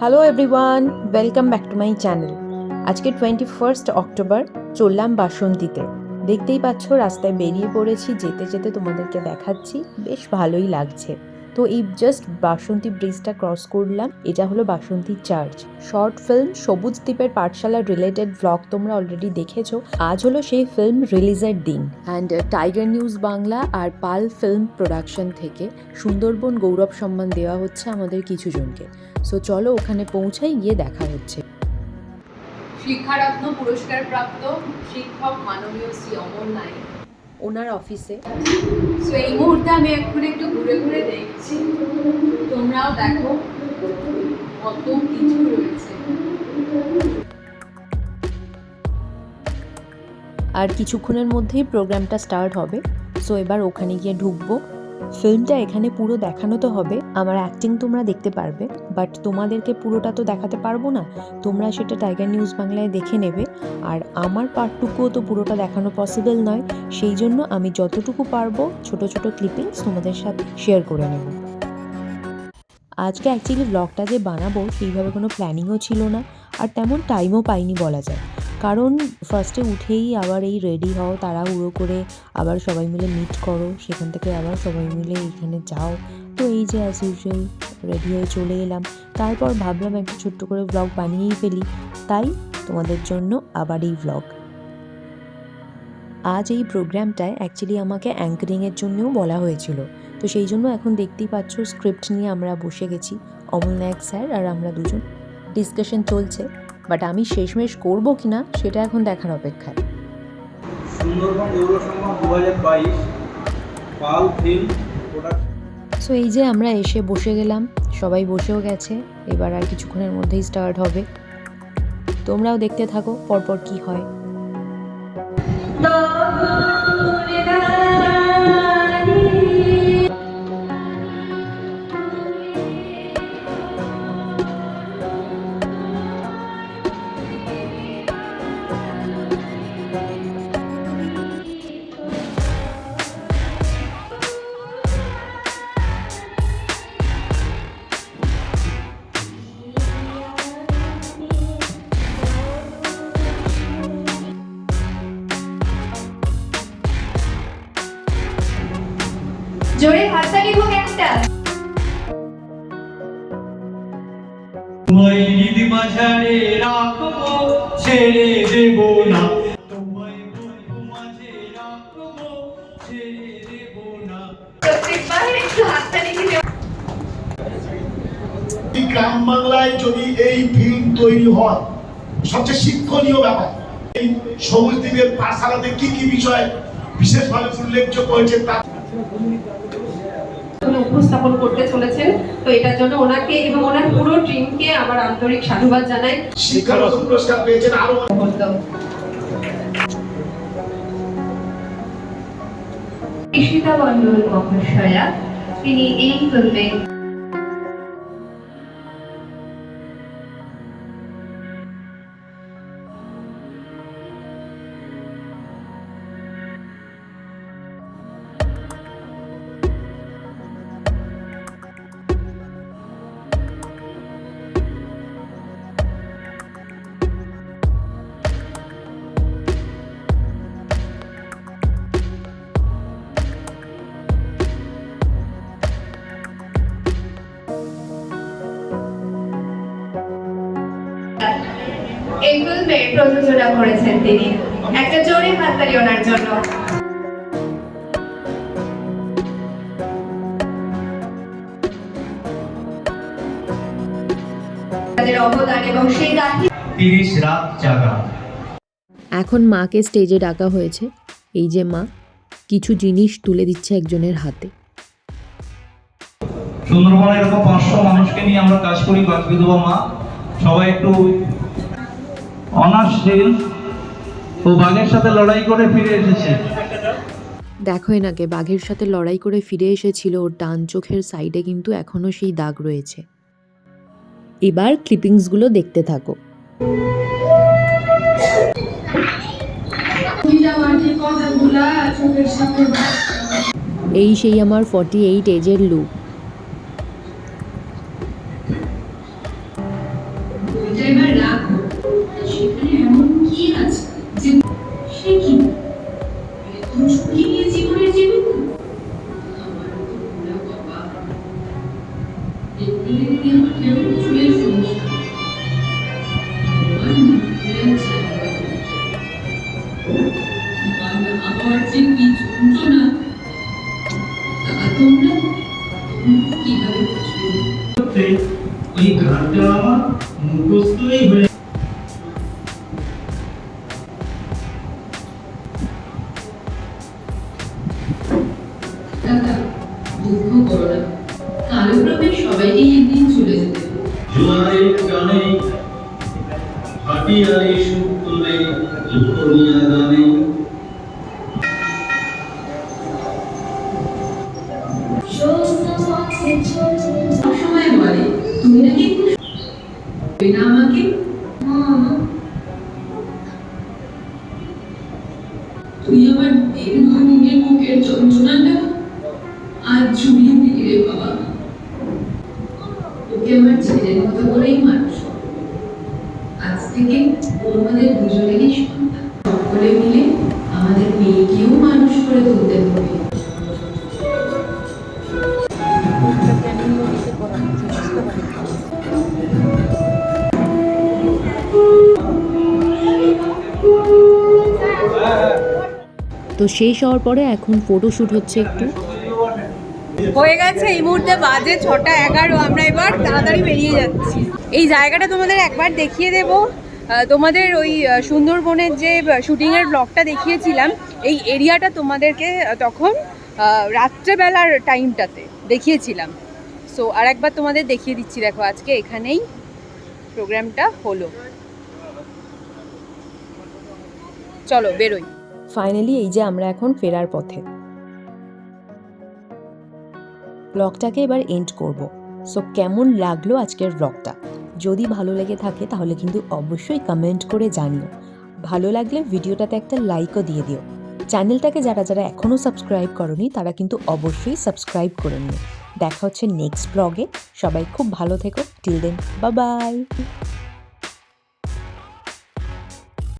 Hello everyone welcome back to my channel আজকে twenty first October চললাম বাসন্তীতে। দেখতেই পাচ্ছ, রাস্তায় বেরিয়ে পড়েছি, যেতে যেতে তোমাদেরকে দেখাচ্ছি, বেশ ভালোই লাগছে। তো এই জাস্ট বাসন্তী ব্রিজটা ক্রস করলাম। এটা হলো বাসন্তী চার্চ শর্ট ফিল্ম সবুজ দ্বীপের পাঠশালার রিলেটেড ভ্লগ তোমরা অলরেডি দেখেছ। আজ হলো সেই ফিল্ম রিলিজের দিন। অ্যান্ড টাইগার নিউজ বাংলা আর পাল ফিল্ম প্রোডাকশন থেকে সুন্দরবন গৌরব সম্মান দেওয়া হচ্ছে আমাদের কিছু জনকে। সো চলো ওখানে পৌঁছাই, গিয়ে দেখা হচ্ছে। শিক্ষারত্ন পুরস্কার প্রাপ্ত শিক্ষক মাননীয় শ্রী অমর নাইক। ওনার অফিসে। সো এই মুহূর্তে আমি এখন একটু ঘুরে ঘুরে দেখছি। তোমরাও দেখো কত কিছু রয়েছে। আর কিছুক্ষণের মধ্যেই প্রোগ্রামটা স্টার্ট হবে। সো এবার ওখানে গিয়ে ঢুকবো। ফিল্মটা এখানে পুরো দেখানো তো হবে, আমার অ্যাক্টিং তোমরা দেখতে পারবে বাট তোমাদেরকে পুরোটা তো দেখাতে পারব না, তোমরা সেটা টাইগার নিউজ বাংলায় দেখে নেবে, আর আমার পার্টটুকুও তো পুরোটা দেখানো পসিবল নয়, সেই জন্য আমি যতটুকু পারব ছোট ছোট ক্লিপিংস তোমাদের সাথে শেয়ার করে নেব। আজকে অ্যাকচুয়ালি ব্লগটা যে বানাবো, সেইভাবে কোনো প্ল্যানিংও ছিল না, আর তেমন টাইমও পাইনি বলা যায়। কারণ ফার্স্টে উঠেই আবার এই রেডি হও, তাড়াহুড়ো করে আবার সবাই মিলে মিট করো, সেখান থেকে আবার সবাই মিলে এখানে যাও। তো এই যে অ্যাজ ইউজুয়াল রেডি হয়ে চলে এলাম। তারপর ভাবলাম একটা ছোট্ট করে ব্লগ বানিয়েই ফেলি। তাই তোমাদের জন্য আবার এই ব্লগ আজ এই প্রোগ্রামটায় অ্যাকচুয়ালি আমাকে অ্যাঙ্কারিংয়ের জন্যও বলা হয়েছিল। তো সেই জন্য এখন দেখতেই পাচ্ছ স্ক্রিপ্ট নিয়ে আমরা বসে গেছি। অমল নায়ক স্যার আর আমরা দুজন। ডিসকাশন চলছে। বাট আমি শেষমেশ করব কি না সেটা এখন দেখার অপেক্ষায়। সুন্দরবন গৌর দু হাজার বাইশ পাল ফিল্ম প্রোডাকশন সো এই যে আমরা এসে বসে গেলাম সবাই বসেও গেছে এবার আর কিছুক্ষণের মধ্যেই স্টার্ট হবে। তোমরাও দেখতে থাকো পরপর কি হয়। জোরে হাততালি হোক একটা। তোমায় হৃদ মাঝারে রাখব ছেড়ে দেব না। তোমায় বন্ধু মাঝে রাখব ছেড়ে দেব না। প্রত্যেকবার একটু হাততালি দিলে এই গ্রাম বাংলায় যদি এই ফিল্ম তৈরি হয় সবচেয়ে শিক্ষণীয় ব্যাপার। এই সবুজ দ্বীপের পাঠশালাতে কি কি বিষয় বিশেষভাবে উল্লেখযোগ্য হয়েছে তা উনি উপস্থাপন করতে চলেছেন। তো এটার জন্য ওনাকে এবং ওনার পুরো টিমকে আমার আন্তরিক সাধুবাদ জানাই। শিক্ষারত্ন পুরস্কার পেয়েছেন আরও ঈশিতা মণ্ডল মহাশয়া তিনি এই ফিল্মে এই ফিল্মে প্রযোজনা করেছেন তিনি। একটা জোরে হাততালি ওনার জন্য। তাদের অবদান এবং সেই গাঁথি তিরিশ রাত জাগা। এখন মাকে স্টেজে ডাকা হয়েছে। এই যে মা কিছু জিনিস তুলে দিচ্ছে একজনের হাতে। সুন্দরবনে এরকম পাঁচশো মানুষকে নিয়ে আমরা কাজ করি বিধবা মা। সবাই একটু অনার্সশীল ও বাঘের সাথে লড়াই করে ফিরে এসেছে। দেখো এনাকে বাঘের সাথে লড়াই করে ফিরে এসেছিল ওর ডান চোখের সাইডে কিন্তু এখনও সেই দাগ রয়েছে। এবার ক্লিপিংসগুলো দেখতে থাকো। এই সেই আমার ফর্টি এইট এজের লুক এবার রাখো। কি আছে যে সে কি? এত ঝুঁকি নিয়ে জীবনের জীবিত আমার তো পুরা বাবা। এপ্রিলে দিদি আমার কেমন চুলের সমস্যা আমার যে কি যন্ত্রণা, তা তোমরা কীভাবে বুঝবে? ওই গানটা মুখস্থই হয়ে কাকা দুঃখ করো না। কালক্রমে সবাইকে একদিন চলে যেতে জোয়ারের গানে হাটিয়ারে সুর তোলে গানে সবসময় বলে তুমি নাকি না আমাকে রে বাবা? তোকে আমার ছেলের মতো করেই মানুষ আজ থেকে দুজনেরই সন্তান। সকলে মিলে আমাদের মেয়েকেও মানুষ করে তুলতে হবে। তো শেষ হওয়ার পরে এখন ফটোশ্যুট হচ্ছে একটু। হয়ে গেছে, এই মুহূর্তে বাজে ছটা এগারো, আমরা এবার তাড়াতাড়ি বেরিয়ে যাচ্ছি। এই জায়গাটা তোমাদের একবার দেখিয়ে দেব। তোমাদের ওই সুন্দরবনের যে শুটিংয়ের ব্লগটা দেখিয়েছিলাম, এই এরিয়াটা তোমাদেরকে তখন রাত্রেবেলার টাইমটাতে দেখিয়েছিলাম। সো আর একবার তোমাদের দেখিয়ে দিচ্ছি, দেখো, আজকে এখানেই প্রোগ্রামটা হলো। চলো, বেরোই। ফাইনালি এই যে আমরা এখন ফেরার পথে। ব্লগটাকে এবার এন্ড করব। সো কেমন লাগল আজকের ব্লগটা যদি ভালো লেগে থাকে, তাহলে কিন্তু অবশ্যই কমেন্ট করে জানিও। ভালো লাগলে ভিডিওটাতে একটা লাইকও দিয়ে দিও। চ্যানেলটাকে যারা যারা এখনও সাবস্ক্রাইব করনি, তারা কিন্তু অবশ্যই সাবস্ক্রাইব করে নিও। দেখা হচ্ছে নেক্সট ব্লগে সবাই খুব ভালো থেকো। টিল দেন বা বাই